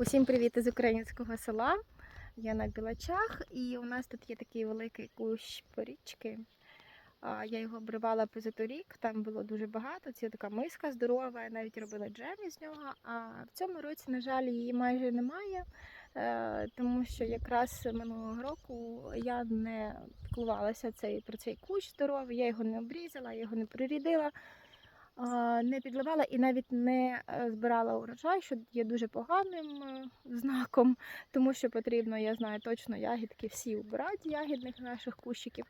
Усім привіт із українського села. Я на Білачах, і у нас тут є такий великий кущ порічки. Я його обривала позаторік, там було дуже багато. Це така миска здорова, я навіть робила джем із нього. А в цьому році, на жаль, її майже немає, е, тому що якраз минулого року я не піклувалася цей, про цей кущ здоровий, я його не обрізала, я його не прирідила не підливала і навіть не е, збирала урожай, що є дуже поганим е, знаком, тому що потрібно, я знаю точно, ягідки всі убирати ягідних наших кущиків.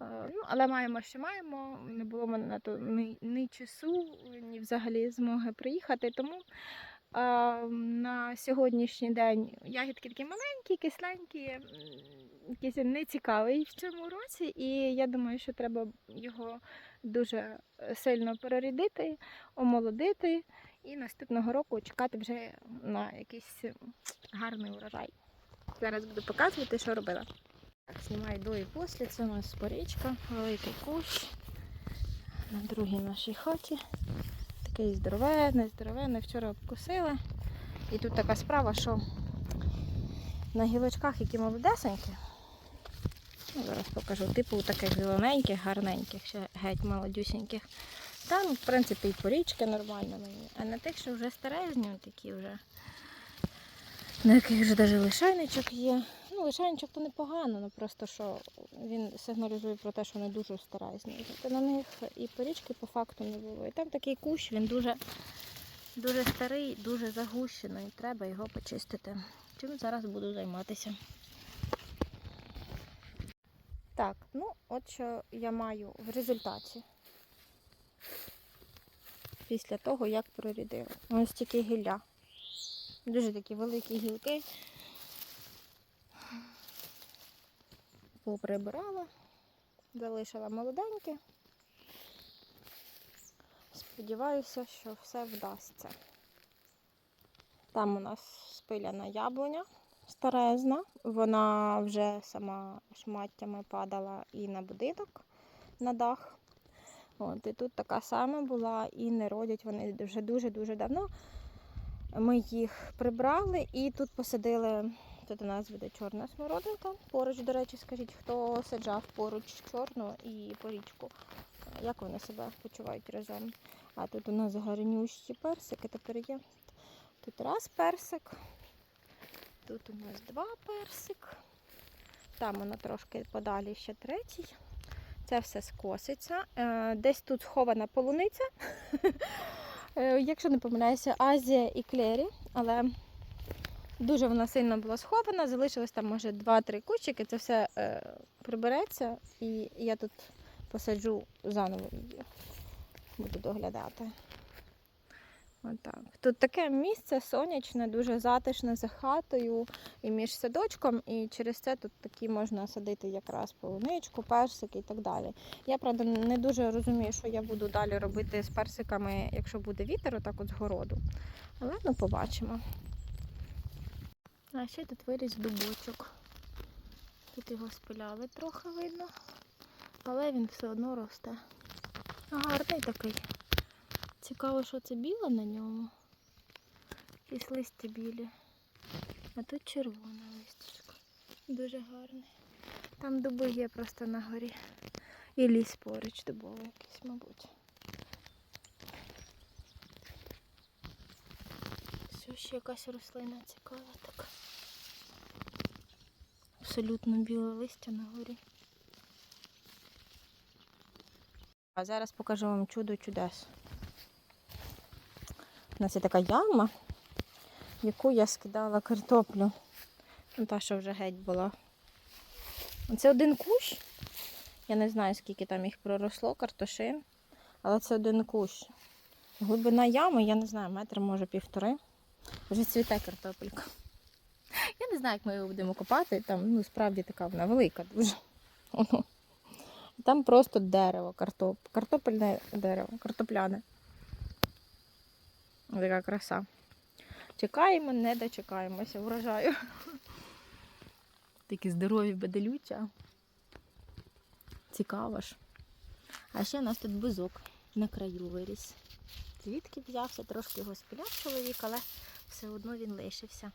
Ну, але маємо, що маємо. Не було в мене на то ні, ні часу, ні взагалі змоги приїхати. Тому на сьогоднішній день ягідки такі маленькі, кисленькі, м, якийсь він нецікавий в цьому році, і я думаю, що треба його дуже е, сильно перерідити, омолодити і наступного року чекати вже на якийсь гарний урожай. Зараз буду показувати, що робила. Так, знімаю до і після. Це у нас порічка, великий кущ на другій нашій хаті. Такий здоровенний, здоровенний. Вчора обкусили. І тут така справа, що на гілочках, які молодесенькі, зараз покажу. Типу таких зелененьких, гарненьких, ще геть молодюсіньких. Там, в принципі, і порічки нормально мені. А на тих, що вже старезні, такі вже, на яких вже навіть лишайничок є. Ну, лишайничок то непогано, ну просто що він сигналізує про те, що вони дуже старезні. Тобто на них і порічки по факту не було. І там такий кущ, він дуже, дуже старий, дуже загущений. Треба його почистити. Чим зараз буду займатися. Так, ну от що я маю в результаті. Після того, як прорідила. Ось такі гілля. Дуже такі великі гілки. Поприбирала, залишила молоденькі. Сподіваюся, що все вдасться. Там у нас спиляна яблуня старезна. Вона вже сама шматтями падала і на будинок, на дах. От, і тут така сама була, і не родять вони вже дуже-дуже давно. Ми їх прибрали і тут посадили. Тут у нас буде чорна смородинка. Поруч, до речі, скажіть, хто саджав поруч чорну і порічку. Як вони себе почувають разом? А тут у нас гарнющі персики тепер є. Тут раз персик, Тут у нас два персик. Там воно трошки подалі ще третій. Це все скоситься. Е, Десь тут схована полуниця. Е, Якщо не помиляюся, Азія і Клері, але дуже вона сильно була схована. Залишилось там, може, 2-3 кущики. Це все е, прибереться і я тут посаджу заново її. Буду доглядати. Отак. Тут таке місце сонячне, дуже затишне за хатою і між садочком, і через це тут такі можна садити якраз полуничку, персики і так далі. Я, правда, не дуже розумію, що я буду далі робити з персиками, якщо буде вітер, отак от з городу. Але ну побачимо. А ще тут виріс дубочок. Тут його спиляли трохи видно, але він все одно росте. Гарний такий. Цікаво, що це біле на ньому. Якісь листя білі. А тут червоне листячко. Дуже гарне. Там дуби є просто на горі. І ліс поруч дубовий якийсь, мабуть. Все ще якась рослина цікава така. Абсолютно біле листя на горі. А зараз покажу вам чудо чудес. У нас є така яма, в яку я скидала картоплю. Ну, та, що вже геть була. Це один кущ. Я не знаю, скільки там їх проросло, картошин. Але це один кущ. Глибина ями, я не знаю, метр, може півтори. Вже цвіте картопелька. Я не знаю, як ми його будемо копати. Там, ну, справді така вона велика дуже. Там просто дерево, картоп... картопельне дерево, картопляне. Така краса. Чекаємо, не дочекаємося, вражаю. Такі здорові баделюча. Цікаво ж. А ще у нас тут бузок на краю виріс. Звідки взявся, трошки його спіляв чоловік, але все одно він лишився.